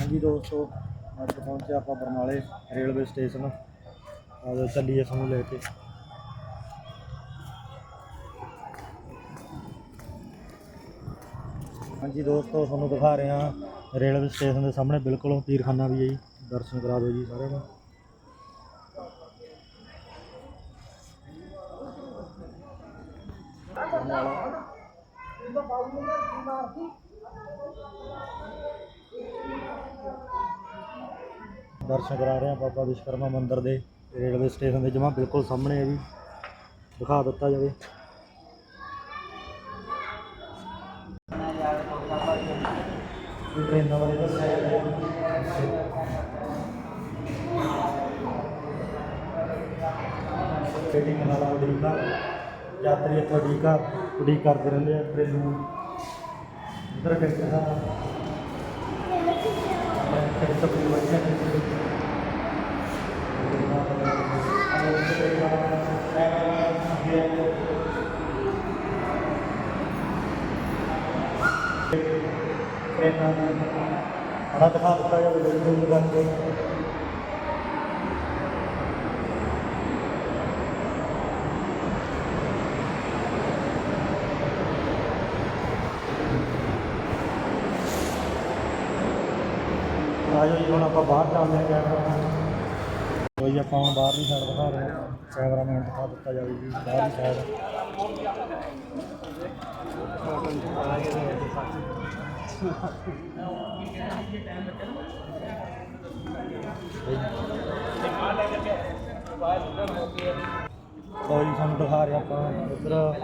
ਹਾਂਜੀ ਦੋਸਤੋ, ਅੱਜ ਪਹੁੰਚੇ ਆਪਾਂ ਬਰਨਾਲੇ ਰੇਲਵੇ ਸਟੇਸ਼ਨ। ਆਜੋ ਚੱਲੀਏ ਸਾਨੂੰ ਲੈ ਕੇ। ਹਾਂਜੀ ਦੋਸਤੋ, ਤੁਹਾਨੂੰ ਦਿਖਾ ਰਹੇ ਹਾਂ ਰੇਲਵੇ ਸਟੇਸ਼ਨ ਦੇ ਸਾਹਮਣੇ, ਬਿਲਕੁਲ ਪੀਰਖਾਨਾ ਵੀ ਹੈ ਜੀ। ਦਰਸ਼ਨ ਕਰਾ ਦਿਓ ਜੀ ਸਾਰਿਆਂ ਨੂੰ। ਦਰਸ਼ਨ ਕਰਾ ਰਹੇ ਹਾਂ ਬਾਬਾ ਵਿਸ਼ਵਕਰਮਾ ਮੰਦਿਰ ਦੇ ਰੇਲਵੇ ਸਟੇਸ਼ਨ ਦੇ ਜਮਾ, ਬਿਲਕੁਲ ਸਾਹਮਣੇ ਹੈ ਜੀ। ਦਿਖਾ ਦਿੱਤਾ ਜਾਵੇ। ਇਹ ਟ੍ਰੇਨਾਂ ਬਾਰੇ ਦੱਸਿਆ ਟ੍ਰੇਨਿੰਗ ਨਾਲ ਉਡੀਕਾ ਯਾਤਰੀ ਇੱਥੋਂ ਉਡੀਕ ਉਡੀਕ ਕਰਦੇ ਰਹਿੰਦੇ ਆ ਟ੍ਰੇਨ ਨੂੰ। ਇਧਰ ਕਹਿੰਦੇ ਆ ਫਿਰ ਨੂੰ ਵਧੀਆ ਦਿਖਾ ਦਿੱਤਾ ਜਾਵੇ ਲੋਕਾਂ ਨੂੰ ਕਰਕੇ ਆਜੋ ਜੀ, ਹੁਣ ਆਪਾਂ ਬਾਹਰ ਚੱਲਦੇ ਹਾਂ ਕੈਮਰਾ ਕੋਈ ਆਪਾਂ ਹੁਣ ਬਾਹਰਲੀ ਸਾਈਡ ਦਿਖਾ ਰਹੇ ਹਾਂ। ਕੈਮਰਾਮੈਨ ਦਿਖਾ ਦਿੱਤਾ ਜਾਵੇ ਜੀ, ਬਾਹਰਲੀ ਸਾਈਡ ਕੋਈ ਸਾਨੂੰ ਦਿਖਾ ਰਿਹਾ ਆਪਾਂ ਇੱਧਰ।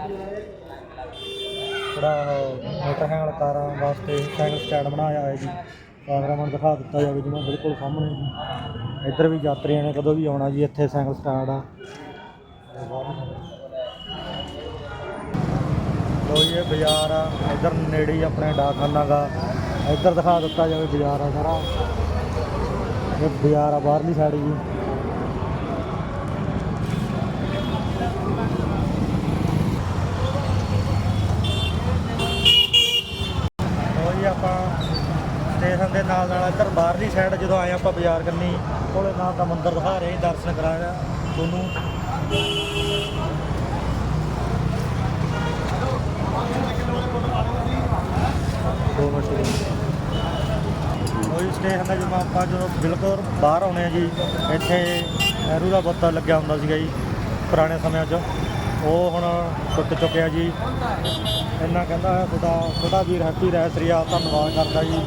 ਥੋੜਾ ਮੋਟਰਸਾਈਕਲ ਕਾਰਾਂ ਵਾਸਤੇ ਸਾਈਕਲ ਸਟੈਂਡ ਬਣਾਇਆ ਹੋਇਆ ਜੀ। ਕੈਮਰਾਮੈਨ ਦਿਖਾ ਦਿੱਤਾ ਜਾਵੇ ਜਿਵੇਂ ਬਿਲਕੁਲ ਸਾਹਮਣੇ ਇੱਧਰ ਵੀ ਯਾਤਰੀਆਂ ਨੇ ਕਦੋਂ ਵੀ ਆਉਣਾ ਜੀ, ਇੱਥੇ ਸਾਈਕਲ ਸਟਾਰਟ ਆ। ਲੋ ਜੀ, ਇਹ ਬਾਜ਼ਾਰ ਆ। ਇੱਧਰ ਨੇੜੇ ਹੀ ਆਪਣੇ ਡਾਕਖਾਨਾ ਗਾ ਇੱਧਰ ਦਿਖਾ ਦਿੱਤਾ ਜਾਵੇ ਬਾਜ਼ਾਰ ਆ ਸਾਰਾ। ਇਹ ਬਾਜ਼ਾਰ ਆ ਬਾਹਰਲੀ ਸਾਈਡ ਜੀ ਲੋ ਜੀ ਆਪਾਂ ਸਟੇਸ਼ਨ ਦੇ ਨਾਲ ਨਾਲ ਇੱਧਰ ਬਾਹਰਲੀ ਸਾਈਡ ਜਦੋਂ ਆਏ ਆਪਾਂ ਬਾਜ਼ਾਰ ਕਰਨੀ ਕੋਲੇ ਨਾਲ ਦਾ ਮੰਦਿਰ ਦਿਖਾ ਰਹੇ ਸੀ, ਦਰਸ਼ਨ ਕਰਾਇਆ ਤੁਹਾਨੂੰ। ਦੋ ਕੋਈ ਸਟੇਸ਼ਨ ਦਾ ਜਦੋਂ ਆਪਾਂ ਜਦੋਂ ਬਿਲਕੁਲ ਬਾਹਰ ਆਉਣੇ ਆ ਜੀ ਇੱਥੇ ਨਹਿਰੂ ਦਾ ਬੁੱਤ ਲੱਗਿਆ ਹੁੰਦਾ ਸੀਗਾ ਜੀ ਪੁਰਾਣੇ ਸਮਿਆਂ 'ਚ। ਉਹ ਹੁਣ ਟੁੱਟ ਚੁੱਕਿਆ ਜੀ। ਇੰਨਾ ਕਹਿੰਦਾ ਹੈ ਤੁਹਾਡਾ ਤੁਹਾਡਾ ਵੀਰ ਹੈਪੀ ਰਹਿ ਸ੍ਰੀ ਆ ਧੰਨਵਾਦ ਕਰਦਾ ਜੀ।